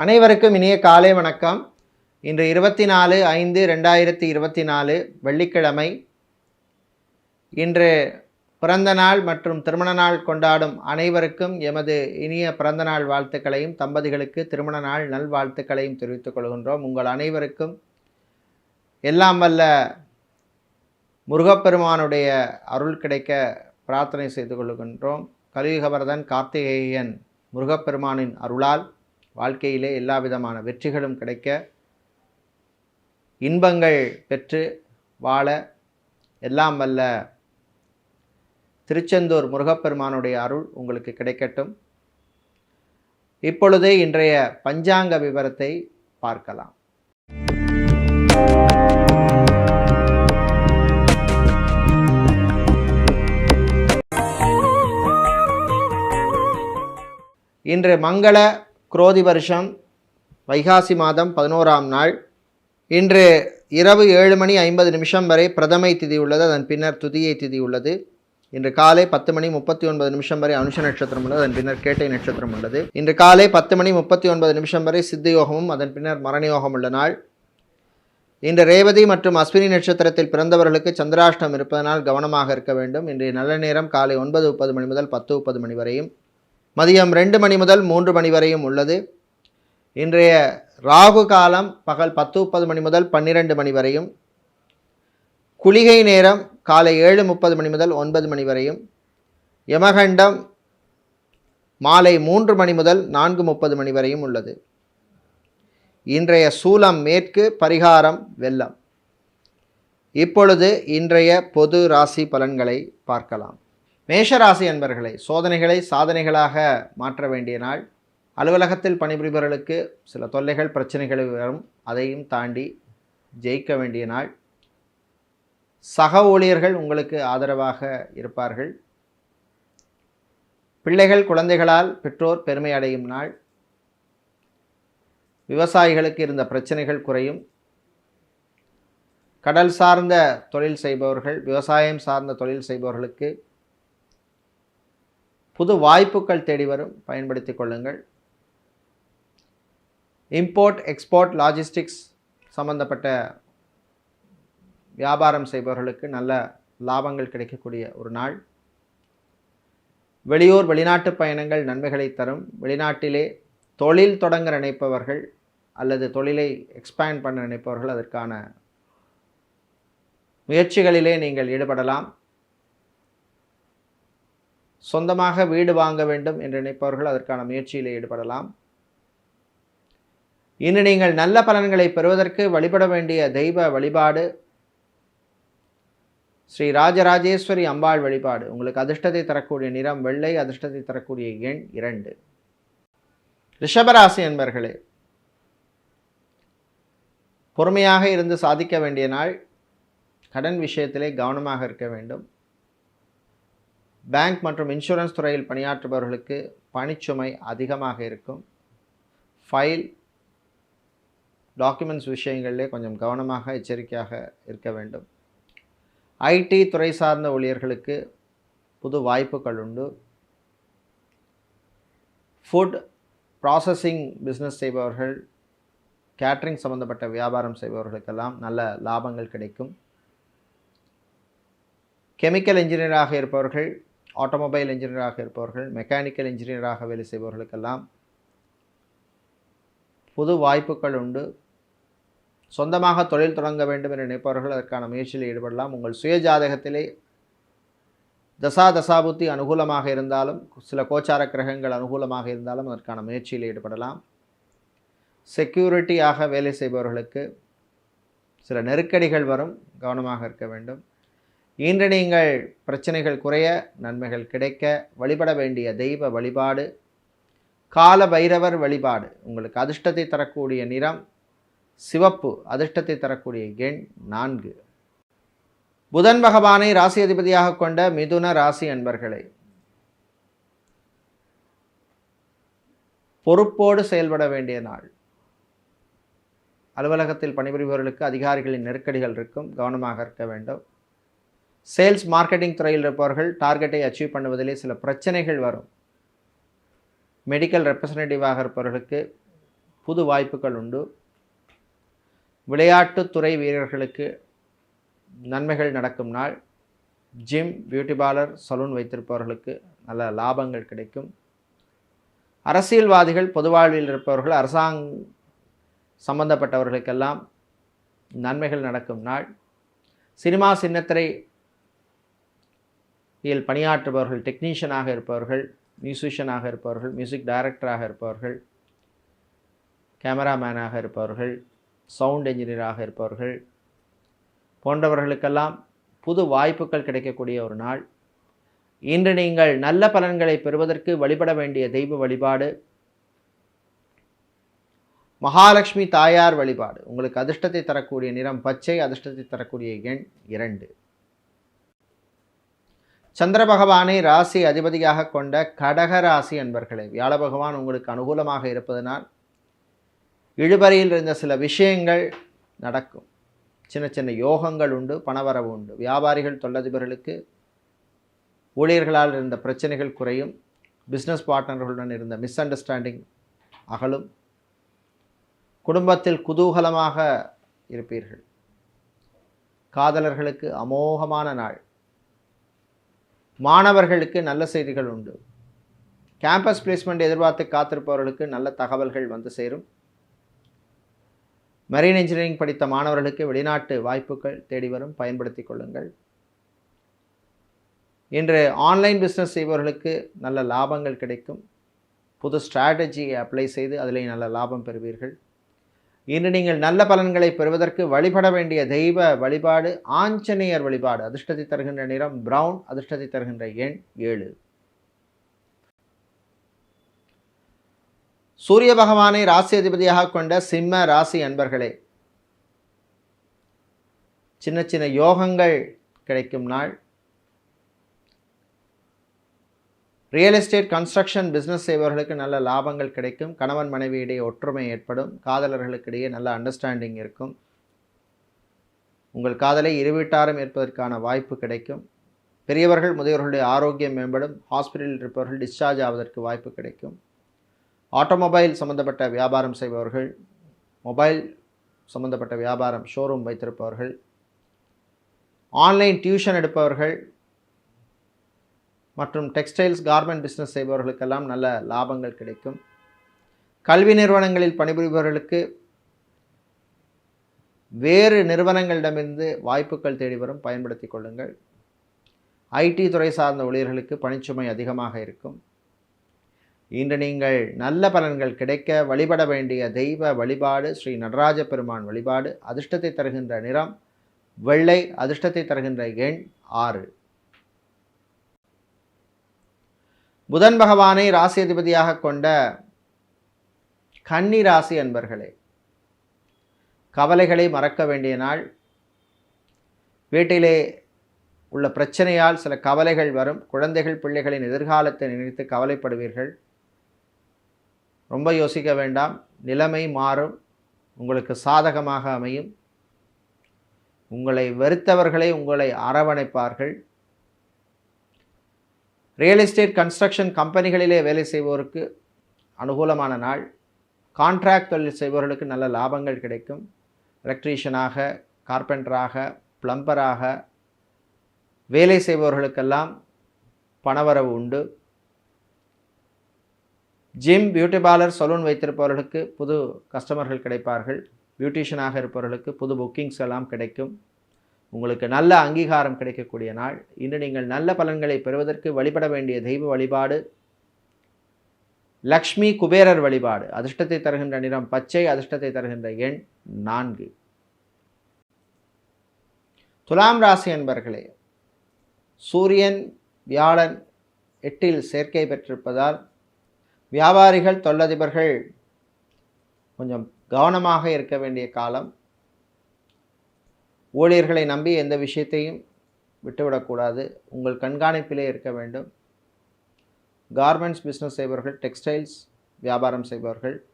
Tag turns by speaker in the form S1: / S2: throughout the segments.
S1: அனைவருக்கும் இனிய காலை வணக்கம். இன்று இருபத்தி நாலு ஐந்து ரெண்டாயிரத்தி இருபத்தி நாலு வெள்ளிக்கிழமை. இன்று பிறந்த நாள் மற்றும் திருமண நாள் கொண்டாடும் அனைவருக்கும் எமது இனிய பிறந்த நாள் வாழ்த்துக்களையும் தம்பதிகளுக்கு திருமண நாள் நல்வாழ்த்துக்களையும் தெரிவித்துக் கொள்கின்றோம். உங்கள் அனைவருக்கும் எல்லாம் வல்ல முருகப்பெருமானுடைய அருள் கிடைக்க பிரார்த்தனை செய்து கொள்கின்றோம். கலியுகவரதன் கார்த்திகேயன் முருகப்பெருமானின் அருளால் வாழ்க்கையிலே எல்லா விதமான வெற்றிகளும் கிடைக்க இன்பங்கள் பெற்று வாழ எல்லாம் வல்ல திருச்செந்தூர் முருகப்பெருமானுடைய அருள் உங்களுக்கு கிடைக்கட்டும். இப்பொழுது இன்றைய பஞ்சாங்க விவரத்தை பார்க்கலாம். இன்று மங்கள குரோதி வருஷம் வைகாசி மாதம் பதினோராம் நாள். இன்று இரவு ஏழு மணி ஐம்பது நிமிஷம் வரை பிரதமை திதி உள்ளது அதன் பின்னர் துதியை திதி உள்ளது. இன்று காலை பத்து மணி முப்பத்தி ஒன்பது நிமிஷம் வரை அனுஷ நட்சத்திரம் உள்ளது அதன் பின்னர் கேட்டை நட்சத்திரம் உள்ளது. இன்று காலை பத்து மணி முப்பத்தி ஒன்பது நிமிஷம் வரை சித்த யோகமும் அதன் பின்னர் மரணயோகம் உள்ள நாள். இன்று ரேவதி மற்றும் அஸ்வினி நட்சத்திரத்தில் பிறந்தவர்களுக்கு சந்திராஷ்டம் இருப்பதனால் கவனமாக இருக்க வேண்டும். இன்றைய நல்ல நேரம் காலை ஒன்பது முப்பது மணி முதல் பத்து முப்பது மணி வரையும். மதியம் ரெண்டு மணி முதல் மூன்று மணி வரையும் உள்ளது. இன்றைய ராகு காலம் பகல் பத்து முப்பது மணி முதல் பன்னிரெண்டு மணி வரையும். குளிகை நேரம் காலை ஏழு முப்பது மணி முதல் ஒன்பது மணி வரையும். யமகண்டம் மாலை மூன்று மணி முதல் நான்கு முப்பது மணி வரையும் உள்ளது. இன்றைய சூலம் மேற்கு பரிகாரம் வெள்ளம். இப்பொழுது இன்றைய பொது ராசி பலன்களை பார்க்கலாம். மேஷராசி அன்பர்களை சோதனைகளை சாதனைகளாக மாற்ற வேண்டிய நாள். அலுவலகத்தில் பணிபுரிபவர்களுக்கு சில தொல்லைகள் பிரச்சனைகள் வரும். அதையும் தாண்டி ஜெயிக்க வேண்டிய நாள். சக ஊழியர்கள் உங்களுக்கு ஆதரவாக இருப்பார்கள். பிள்ளைகள் குழந்தைகளால் பெற்றோர் பெருமை அடையும் நாள். விவசாயிகளுக்கு இருந்த பிரச்சனைகள் குறையும். கடல் சார்ந்த தொழில் செய்பவர்கள் விவசாயம் சார்ந்த தொழில் செய்பவர்களுக்கு புது வாய்ப்புகள் தேடி வரும். பயன்படுத்திக் கொள்ளுங்கள். இம்போர்ட் எக்ஸ்போர்ட் லாஜிஸ்டிக்ஸ் சம்பந்தப்பட்ட வியாபாரம் செய்பவர்களுக்கு நல்ல லாபங்கள் கிடைக்கக்கூடிய ஒரு நாள். வெளியூர் வெளிநாட்டு பயணங்கள் நன்மைகளை தரும். வெளிநாட்டிலே தொழில் தொடங்க நினைப்பவர்கள் அல்லது தொழிலை எக்ஸ்பேண்ட் பண்ண நினைப்பவர்கள் அதற்கான முயற்சிகளிலே நீங்கள் ஈடுபடலாம். சொந்தமாக வீடு வாங்க வேண்டும் என்று நினைப்பவர்கள் அதற்கான முயற்சியில் ஈடுபடலாம். இன்று நீங்கள் நல்ல பலன்களை பெறுவதற்கு வழிபட வேண்டிய தெய்வ வழிபாடு ஸ்ரீ ராஜராஜேஸ்வரி அம்பாள் வழிபாடு. உங்களுக்கு அதிர்ஷ்டத்தை தரக்கூடிய நிறம் வெள்ளை அதிர்ஷ்டத்தை தரக்கூடிய எண் இரண்டு. ரிஷபராசி என்பர்களே பொறுமையாக இருந்து சாதிக்க வேண்டிய நாள் கடன் விஷயத்திலே கவனமாக இருக்க வேண்டும். பேங்க் மற்றும் இன்சூரன்ஸ் துறையில் பணியாற்றுபவர்களுக்கு பணிச்சுமை அதிகமாக இருக்கும். ஃபைல் டாக்குமெண்ட்ஸ் விஷயங்களிலே கொஞ்சம் கவனமாக எச்சரிக்கையாக இருக்க வேண்டும். ஐடி துறை சார்ந்த ஊழியர்களுக்கு புது வாய்ப்புகள் உண்டு. ஃபுட் ப்ராசஸிங் பிஸ்னஸ் செய்பவர்கள் கேட்ரிங் சம்பந்தப்பட்ட வியாபாரம் செய்பவர்களுக்கெல்லாம் நல்ல லாபங்கள் கிடைக்கும். கெமிக்கல் இன்ஜினியராக இருப்பவர்கள் ஆட்டோமொபைல் இன்ஜினியராக இருப்பவர்கள் மெக்கானிக்கல் இன்ஜினியராக வேலை செய்பவர்களுக்கெல்லாம் புது வாய்ப்புகள் உண்டு. சொந்தமாக தொழில் தொடங்க வேண்டும் என்று நினைப்பவர்கள் அதற்கான முயற்சியில் ஈடுபடலாம். உங்கள் சுய ஜாதகத்திலே தசா தசாபுத்தி அனுகூலமாக இருந்தாலும் சில கோச்சார கிரகங்கள் அனுகூலமாக இருந்தாலும் அதற்கான முயற்சியில் ஈடுபடலாம். செக்யூரிட்டியாக வேலை செய்பவர்களுக்கு சில நெருக்கடிகள் வரும் கவனமாக இருக்க வேண்டும். இன்று நீங்கள் பிரச்சனைகள் குறைய நன்மைகள் கிடைக்க வழிபட வேண்டிய தெய்வ வழிபாடு கால பைரவர் வழிபாடு. உங்களுக்கு அதிர்ஷ்டத்தை தரக்கூடிய நிறம் சிவப்பு அதிர்ஷ்டத்தை தரக்கூடிய எண் நான்கு. புதன் பகவானை ராசி அதிபதியாக கொண்ட மிதுன ராசி அன்பர்களே பொறுப்போடு செயல்பட வேண்டிய நாள். அலுவலகத்தில் பணிபுரிபவர்களுக்கு அதிகாரிகளின் நெருக்கடிகள் இருக்கும் கவனமாக இருக்க வேண்டும். சேல்ஸ் மார்க்கெட்டிங் துறையில் இருப்பவர்கள் டார்கெட்டை அச்சீவ் பண்ணுவதிலே சில பிரச்சனைகள் வரும். மெடிக்கல் ரெப்ரசன்டேட்டிவாக இருப்பவர்களுக்கு புது வாய்ப்புகள் உண்டு. விளையாட்டுத்துறை வீரர்களுக்கு நன்மைகள் நடக்கும் நாள். ஜிம் பியூட்டி பார்லர் சலூன் வைத்திருப்பவர்களுக்கு நல்ல லாபங்கள் கிடைக்கும். அரசியல்வாதிகள் பொதுவாழ்வில் இருப்பவர்கள் அரசாங்க சம்பந்தப்பட்டவர்களுக்கெல்லாம் நன்மைகள் நடக்கும் நாள். சினிமா சின்னத்திரை இதில் பணியாற்றுபவர்கள் டெக்னீஷியனாக இருப்பவர்கள் மியூசிஷியனாக இருப்பவர்கள் மியூசிக் டைரக்டராக இருப்பவர்கள் கேமராமேனாக இருப்பவர்கள் சவுண்ட் என்ஜினியராக இருப்பவர்கள் போன்றவர்களுக்கெல்லாம் புது வாய்ப்புகள் கிடைக்கக்கூடிய ஒரு நாள். இன்று நீங்கள் நல்ல பலன்களை பெறுவதற்கு வழிபட வேண்டிய தெய்வ வழிபாடு மகாலட்சுமி தாயார் வழிபாடு. உங்களுக்கு அதிர்ஷ்டத்தை தரக்கூடிய நிறம் பச்சை அதிர்ஷ்டத்தை தரக்கூடிய எண் இரண்டு. சந்திர பகவானை ராசி அதிபதியாக கொண்ட கடக ராசி என்பர்களே வியாழ பகவான் உங்களுக்கு அனுகூலமாக இருப்பதனால் இழுபறியில் இருந்த சில விஷயங்கள் நடக்கும். சின்ன சின்ன யோகங்கள் உண்டு பணவரவு உண்டு. வியாபாரிகள் தொழிலதிபர்களுக்கு ஊழியர்களால் இருந்த பிரச்சனைகள் குறையும். பிஸ்னஸ் பார்ட்னர்களுடன் இருந்த மிஸ் அண்டர்ஸ்டாண்டிங் அகலும். குடும்பத்தில் குதூகலமாக இருப்பீர்கள். காதலர்களுக்கு அமோகமான நாள். மாணவர்களுக்கு நல்ல செய்திகள் உண்டு. கேம்பஸ் பிளேஸ்மெண்ட் எதிர்பார்த்து காத்திருப்பவர்களுக்கு நல்ல தகவல்கள் வந்து சேரும். மெரீன் இன்ஜினியரிங் படித்த மாணவர்களுக்கு வெளிநாட்டு வாய்ப்புகள் தேடி வரும். பயன்படுத்தி கொள்ளுங்கள். இன்று ஆன்லைன் பிஸ்னஸ் செய்பவர்களுக்கு நல்ல லாபங்கள் கிடைக்கும். புது ஸ்ட்ராட்டஜியை அப்ளை செய்து அதிலே நல்ல லாபம் பெறுவீர்கள். இன்று நீங்கள் நல்ல பலன்களை பெறுவதற்கு வழிபட வேண்டிய தெய்வ வழிபாடு ஆஞ்சநேயர் வழிபாடு. அதிர்ஷ்டத்தை தருகின்ற நிறம் பிரவுன் அதிர்ஷ்டத்தை தருகின்ற எண் ஏழு. சூரிய பகவானை ராசி அதிபதியாக கொண்ட சிம்ம ராசி அன்பர்களே சின்ன சின்ன யோகங்கள் கிடைக்கும் நாள். ரியல் எஸ்டேட் கன்ஸ்ட்ரக்ஷன் பிஸ்னஸ் செய்பவர்களுக்கு நல்ல லாபங்கள் கிடைக்கும். கணவன் மனைவியிடையே ஒற்றுமை ஏற்படும். காதலர்களுக்கிடையே நல்ல அண்டர்ஸ்டாண்டிங் இருக்கும். உங்கள் காதலை இருவீட்டாரம் ஏற்பதற்கான வாய்ப்பு கிடைக்கும். பெரியவர்கள் முதியவர்களுடைய ஆரோக்கியம் மேம்படும். ஹாஸ்பிட்டலில் இருப்பவர்கள் டிஸ்சார்ஜ் ஆவதற்கு வாய்ப்பு கிடைக்கும். ஆட்டோமொபைல் சம்பந்தப்பட்ட வியாபாரம் செய்பவர்கள் மொபைல் சம்பந்தப்பட்ட வியாபாரம் ஷோரூம் வைத்திருப்பவர்கள் ஆன்லைன் டியூஷன் எடுப்பவர்கள் மற்றும் டெக்ஸ்டைல்ஸ் கார்மெண்ட் பிஸ்னஸ் செய்பவர்களுக்கெல்லாம் நல்ல லாபங்கள் கிடைக்கும். கல்வி நிறுவனங்களில் பணிபுரிபவர்களுக்கு வேறு நிறுவனங்களிடமிருந்து வாய்ப்புகள் தேடி வரும் பயன்படுத்தி கொள்ளுங்கள். ஐடி துறை சார்ந்த ஊழியர்களுக்கு பணிச்சுமை அதிகமாக இருக்கும். இன்று நீங்கள் நல்ல பலன்கள் கிடைக்க வழிபட வேண்டிய தெய்வ வழிபாடு ஸ்ரீ நடராஜ பெருமான் வழிபாடு அதிர்ஷ்டத்தை தருகின்ற நிறம் வெள்ளை அதிர்ஷ்டத்தை தருகின்ற எண் ஆறு. புதன் பகவானை ராசி அதிபதியாக கொண்ட கன்னி ராசி அன்பர்களே கவலைகளை மறக்க வேண்டிய நாள். வீட்டிலே உள்ள பிரச்சனையால் சில கவலைகள் வரும். குழந்தைகள் பிள்ளைகளின் எதிர்காலத்தை நினைத்து கவலைப்படுவீர்கள். ரொம்ப யோசிக்க வேண்டாம். நிலைமை மாறும். உங்களுக்கு சாதகமாக அமையும். உங்களை வெறுத்தவர்களை உங்களை அரவணைப்பார்கள். ரியல் எஸ்டேட் கன்ஸ்ட்ரக்ஷன் கம்பெனிகளிலே வேலை செய்வோருக்கு அனுகூலமான நாள். கான்ட்ராக்ட் தொழில் செய்பவர்களுக்கு நல்ல லாபங்கள் கிடைக்கும். எலக்ட்ரீஷியனாக கார்பெண்டராக பிளம்பராக வேலை செய்பவர்களுக்கெல்லாம் பணவரவு உண்டு. ஜிம் பியூட்டி பார்லர் சலூன் வைத்திருப்பவர்களுக்கு புது கஸ்டமர்கள் கிடைப்பார்கள். பியூட்டிஷியனாக இருப்பவர்களுக்கு புது புக்கிங்ஸ் எல்லாம் கிடைக்கும். உங்களுக்கு நல்ல அங்கீகாரம் கிடைக்கக்கூடிய நாள். இன்று நீங்கள் நல்ல பலன்களை பெறுவதற்கு வழிபட வேண்டிய தெய்வ வழிபாடு லக்ஷ்மி குபேரர் வழிபாடு அதிர்ஷ்டத்தை தருகின்ற நிறம் பச்சை அதிர்ஷ்டத்தை தருகின்ற எண் நான்கு. துலாம் ராசி என்பர்களே சூரியன் வியாழன் எட்டில் சேர்க்கை பெற்றிருப்பதால் வியாபாரிகள் தொல்லதிபர்கள் கொஞ்சம் கவனமாக இருக்க வேண்டிய காலம். ஊழியர்களை நம்பி எந்த விஷயத்தையும் விட்டுவிடக்கூடாது. உங்கள் கண்காணிப்பிலே இருக்க வேண்டும். கார்மெண்ட்ஸ் பிஸ்னஸ் செய்பவர்கள் டெக்ஸ்டைல்ஸ் வியாபாரம் செய்பவர்கள்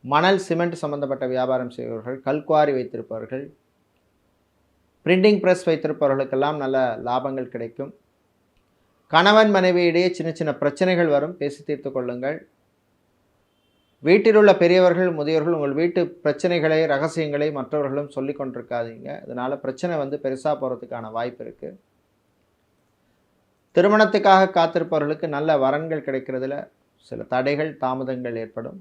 S1: மணல் சிமெண்ட் சம்பந்தப்பட்ட வியாபாரம் செய்பவர்கள் கல்குவாரி வைத்திருப்பவர்கள் பிரிண்டிங் ப்ரெஸ் வைத்திருப்பவர்களுக்கெல்லாம் நல்ல லாபங்கள் கிடைக்கும். கணவன் மனைவியிடையே சின்ன சின்ன பிரச்சனைகள் வரும். பேசி தீர்த்து கொள்ளுங்கள். வீட்டில் உள்ள பெரியவர்கள் முதியோர்கள் உங்கள் வீட்டு பிரச்சனைகளை ரகசியங்களை மற்றவர்களும் சொல்லி கொண்டிருக்காதீங்க. இதனால் பிரச்சனை வந்து பெருசாக போகிறதுக்கான வாய்ப்பு இருக்குது திருமணத்துக்காக காத்திருப்பவர்களுக்கு நல்ல வரன்கள் கிடைக்கிறதுல சில தடைகள் தாமதங்கள் ஏற்படும்.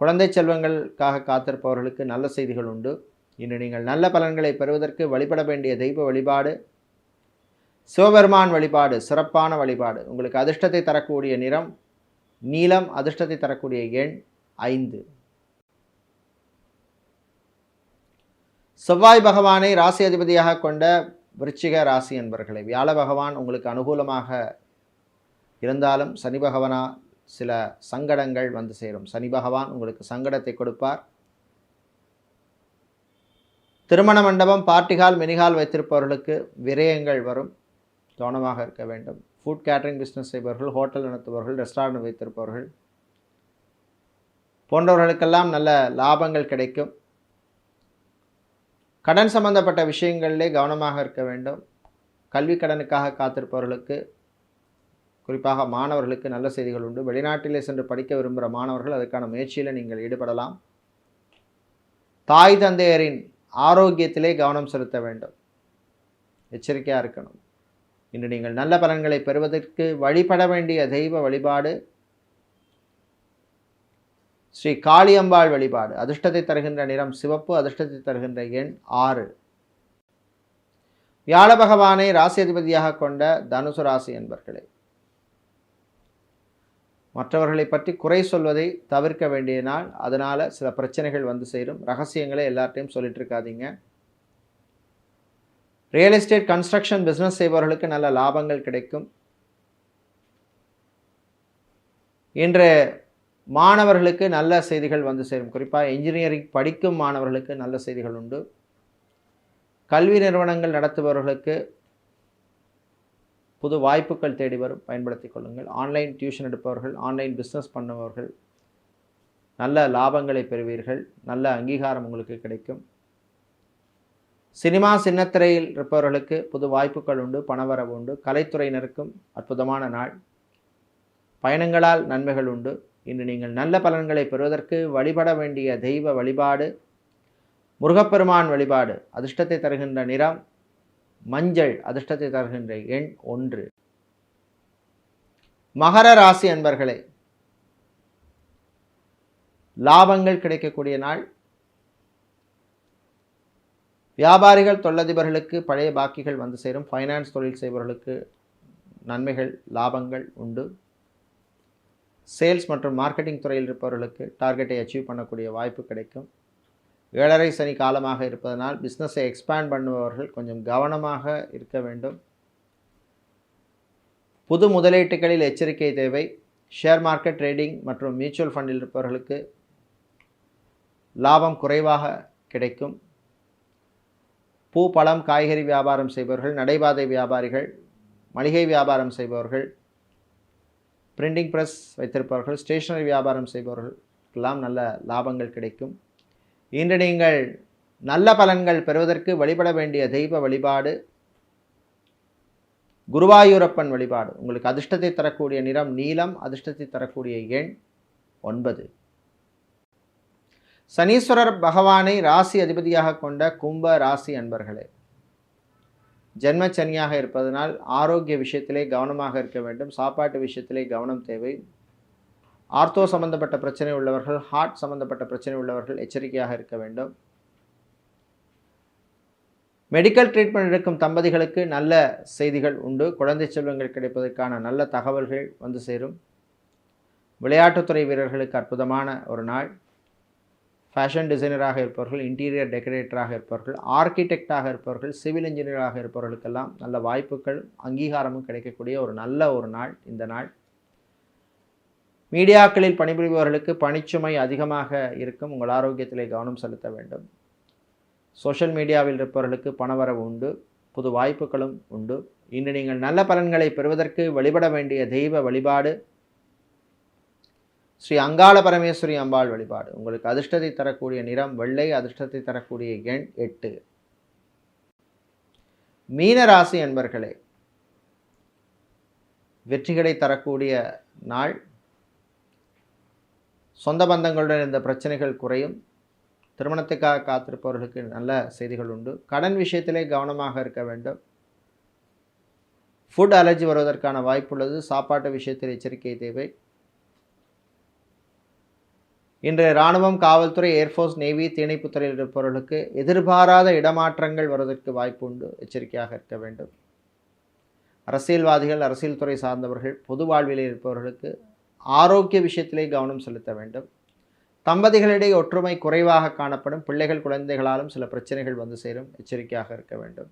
S1: குழந்தை செல்வங்களுக்காக காத்திருப்பவர்களுக்கு நல்ல செய்திகள் உண்டு. இன்று நீங்கள் நல்ல பலன்களை பெறுவதற்கு வழிபட வேண்டிய தெய்வ வழிபாடு சிவபெருமான் வழிபாடு சிறப்பான வழிபாடு. உங்களுக்கு அதிர்ஷ்டத்தை தரக்கூடிய நிறம் நீளம் அதிர்ஷ்டத்தை தரக்கூடிய எண் ஐந்து. செவ்வாய் பகவானை ராசி அதிபதியாக கொண்ட விருச்சிக ராசி என்பர்களை வியாழ பகவான் உங்களுக்கு அனுகூலமாக இருந்தாலும் சனி பகவானா சில சங்கடங்கள் வந்து சேரும். சனி பகவான் உங்களுக்கு சங்கடத்தை கொடுப்பார். திருமண மண்டபம் பார்ட்டிகால் மினிகால் வைத்திருப்பவர்களுக்கு விரயங்கள் வரும். கவனமாக இருக்க வேண்டும். ஃபுட் கேட்ரிங் பிஸ்னஸ் செய்பவர்கள் ஹோட்டல் நடத்துபவர்கள் ரெஸ்டாரண்ட் வைத்திருப்பவர்கள். போன்றவர்களுக்கெல்லாம் நல்ல லாபங்கள் கிடைக்கும். கடன் சம்பந்தப்பட்ட விஷயங்களிலே கவனமாக இருக்க வேண்டும். கல்வி கடனுக்காக காத்திருப்பவர்களுக்கு குறிப்பாக மாணவர்களுக்கு நல்ல செய்திகள் உண்டு. வெளிநாட்டிலே சென்று படிக்க விரும்புகிற மாணவர்கள் அதற்கான முயற்சியில் நீங்கள் ஈடுபடலாம். தாய் தந்தையரின் ஆரோக்கியத்திலே கவனம் செலுத்த வேண்டும். எச்சரிக்கையாக இருக்கணும். இன்று நீங்கள் நல்ல பலன்களை பெறுவதற்கு வழிபட வேண்டிய தெய்வ வழிபாடு. ஸ்ரீ காளியம்பாள் வழிபாடு. அதிர்ஷ்டத்தை தருகின்ற நிறம் சிவப்பு அதிர்ஷ்டத்தை தருகின்ற எண் ஆறு. வியாழ பகவானை ராசி அதிபதியாக கொண்ட தனுசு ராசி என்பர்களே மற்றவர்களை பற்றி குறை சொல்வதை தவிர்க்க வேண்டிய நாள். அதனால் சில பிரச்சனைகள் வந்து சேரும். ரகசியங்களை எல்லார்ட்டையும் சொல்லிட்டு இருக்காதீங்க. ரியல் எஸ்டேட் கன்ஸ்ட்ரக்ஷன் பிஸ்னஸ் செய்பவர்களுக்கு நல்ல லாபங்கள் கிடைக்கும். இன்று மாணவர்களுக்கு நல்ல செய்திகள் வந்து சேரும். குறிப்பாக இன்ஜினியரிங் படிக்கும் மாணவர்களுக்கு நல்ல செய்திகள் உண்டு. கல்வி நிறுவனங்கள் நடத்துபவர்களுக்கு புது வாய்ப்புகள் தேடி வரும். பயன்படுத்தி கொள்ளுங்கள். ஆன்லைன் டியூஷன் எடுப்பவர்கள் ஆன்லைன் பிஸ்னஸ் பண்ணுபவர்கள் நல்ல லாபங்களை பெறுவீர்கள். நல்ல அங்கீகாரம் உங்களுக்கு கிடைக்கும். சினிமா சின்னத்திரையில் இருப்பவர்களுக்கு புது வாய்ப்புகள் உண்டு பணவரவு உண்டு. கலைத்துறையினருக்கும் அற்புதமான நாள். பயணங்களால் நன்மைகள் உண்டு. இன்று நீங்கள் நல்ல பலன்களை பெறுவதற்கு வழிபட வேண்டிய தெய்வ வழிபாடு முருகப்பெருமான் வழிபாடு அதிர்ஷ்டத்தை தருகின்ற நிறம் மஞ்சள் அதிர்ஷ்டத்தை தருகின்ற எண் ஒன்று. மகர ராசி அன்பர்களே லாபங்கள் கிடைக்கக்கூடிய நாள். வியாபாரிகள் தொழிலதிபர்களுக்கு பழைய பாக்கிகள் வந்து சேரும். ஃபைனான்ஸ் தொழில் செய்பவர்களுக்கு நன்மைகள் லாபங்கள் உண்டு. சேல்ஸ் மற்றும் மார்க்கெட்டிங் துறையில் இருப்பவர்களுக்கு டார்கெட்டை அச்சீவ் பண்ணக்கூடிய வாய்ப்பு கிடைக்கும். ஏழரை சனி காலமாக இருப்பதனால் பிஸ்னஸை எக்ஸ்பேண்ட் பண்ணுபவர்கள் கொஞ்சம் கவனமாக இருக்க வேண்டும். புது முதலீட்டுகளில் எச்சரிக்கை தேவை. ஷேர் மார்க்கெட் ட்ரேடிங் மற்றும் மியூச்சுவல் ஃபண்டில் இருப்பவர்களுக்கு லாபம் குறைவாக கிடைக்கும். பூ பழம் காய்கறி வியாபாரம் செய்பவர்கள் நடைபாதை வியாபாரிகள் மளிகை வியாபாரம் செய்பவர்கள் பிரிண்டிங் ப்ரெஸ் வைத்திருப்பவர்கள் ஸ்டேஷனரி வியாபாரம் செய்பவர்களுக்கெல்லாம் நல்ல லாபங்கள் கிடைக்கும். இன்று நீங்கள் நல்ல பலன்கள் பெறுவதற்கு வழிபட வேண்டிய தெய்வ வழிபாடு குருவாயூரப்பன் வழிபாடு. உங்களுக்கு அதிர்ஷ்டத்தை தரக்கூடிய நிறம் நீலம் அதிர்ஷ்டத்தை தரக்கூடிய எண் ஒன்பது. சனீஸ்வரர் பகவானை ராசி அதிபதியாக கொண்ட கும்ப ராசி அன்பர்களே ஜென்ம சனியாக இருப்பதனால் ஆரோக்கிய விஷயத்திலே கவனமாக இருக்க வேண்டும். சாப்பாட்டு விஷயத்திலே கவனம் தேவை. ஆர்த்தோ சம்பந்தப்பட்ட பிரச்சனை உள்ளவர்கள் ஹார்ட் சம்பந்தப்பட்ட பிரச்சனை உள்ளவர்கள் எச்சரிக்கையாக இருக்க வேண்டும். மெடிக்கல் ட்ரீட்மெண்ட் எடுக்கும் தம்பதிகளுக்கு நல்ல செய்திகள் உண்டு. குழந்தை செல்வங்கள் கிடைப்பதற்கான நல்ல தகவல்கள் வந்து சேரும். விளையாட்டுத்துறை வீரர்களுக்கு அற்புதமான ஒரு நாள். ஃபேஷன் டிசைனராக இருப்பவர்கள் இன்டீரியர் டெக்கரேட்டராக இருப்பவர்கள் ஆர்கிடெக்டாக இருப்பவர்கள் சிவில் இன்ஜினியராக இருப்பவர்களுக்கெல்லாம் நல்ல வாய்ப்புகள் அங்கீகாரமும் கிடைக்கக்கூடிய ஒரு நல்ல ஒரு நாள் இந்த நாள். மீடியாக்களில் பணிபுரிபவர்களுக்கு பணிச்சுமை அதிகமாக இருக்கும் உங்கள் ஆரோக்கியத்திலே கவனம் செலுத்த வேண்டும். சோஷியல் மீடியாவில் இருப்பவர்களுக்கு பணவரவு உண்டு புது வாய்ப்புகளும் உண்டு. இன்று நீங்கள் நல்ல பலன்களை பெறுவதற்கு வழிபட வேண்டிய தெய்வ வழிபாடு ஸ்ரீ அங்காள பரமேஸ்வரி அம்பாள் வழிபாடு. உங்களுக்கு அதிர்ஷ்டத்தை தரக்கூடிய நிறம் வெள்ளை அதிர்ஷ்டத்தை தரக்கூடிய எண் எட்டு. மீனராசி என்பர்களே வெற்றிகளை தரக்கூடிய நாள். சொந்த பந்தங்களுடன் இந்த பிரச்சனைகள் குறையும். திருமணத்துக்காக காத்திருப்பவர்களுக்கு நல்ல செய்திகள் உண்டு. கடன் விஷயத்திலே கவனமாக இருக்க வேண்டும். ஃபுட் அலர்ஜி வருவதற்கான வாய்ப்புள்ளது சாப்பாட்டு விஷயத்தில் எச்சரிக்கை தேவை. இன்று இராணுவம் காவல்துறை ஏர்ஃபோர்ஸ் நேவி தீயணைப்புத்துறையில் இருப்பவர்களுக்கு எதிர்பாராத இடமாற்றங்கள் வருவதற்கு வாய்ப்பு உண்டு எச்சரிக்கையாக இருக்க வேண்டும். அரசியல்வாதிகள் அரசியல் துறை சார்ந்தவர்கள் பொது வாழ்வில் இருப்பவர்களுக்கு ஆரோக்கிய விஷயத்திலே கவனம் செலுத்த வேண்டும். தம்பதிகளிடையே ஒற்றுமை குறைவாக காணப்படும். பிள்ளைகள் குழந்தைகளாலும் சில பிரச்சனைகள் வந்து சேரும். எச்சரிக்கையாக இருக்க வேண்டும்.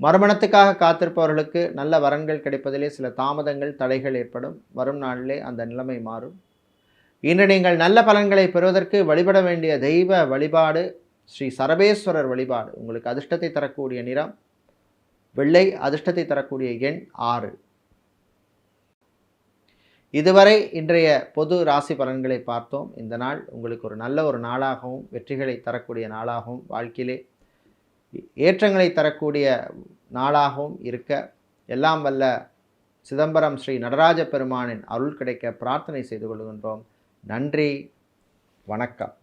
S1: மறுமணத்துக்காக காத்திருப்பவர்களுக்கு நல்ல வரன்கள் கிடைப்பதிலே சில தாமதங்கள் தடைகள் ஏற்படும். வரும் நாளிலே அந்த நிலைமை மாறும். இன்று நீங்கள் நல்ல பலன்களை பெறுவதற்கு வழிபட வேண்டிய தெய்வ வழிபாடு ஸ்ரீ சரபேஸ்வரர் வழிபாடு. உங்களுக்கு அதிர்ஷ்டத்தை தரக்கூடிய நிறம் வெள்ளை அதிர்ஷ்டத்தை தரக்கூடிய எண் ஆறு. இதுவரை இன்றைய பொது ராசி பலன்களை பார்த்தோம். இந்த நாள் உங்களுக்கு ஒரு நல்ல ஒரு நாளாகவும் வெற்றிகளை தரக்கூடிய நாளாகவும் வாழ்க்கையிலே ஏற்றங்களை தரக்கூடிய நாளாகவும் இருக்க எல்லாம் வல்ல சிதம்பரம் ஸ்ரீ நடராஜ பெருமானின் அருள் கிடைக்க பிரார்த்தனை செய்து கொள்கின்றோம். நன்றி வணக்கம்.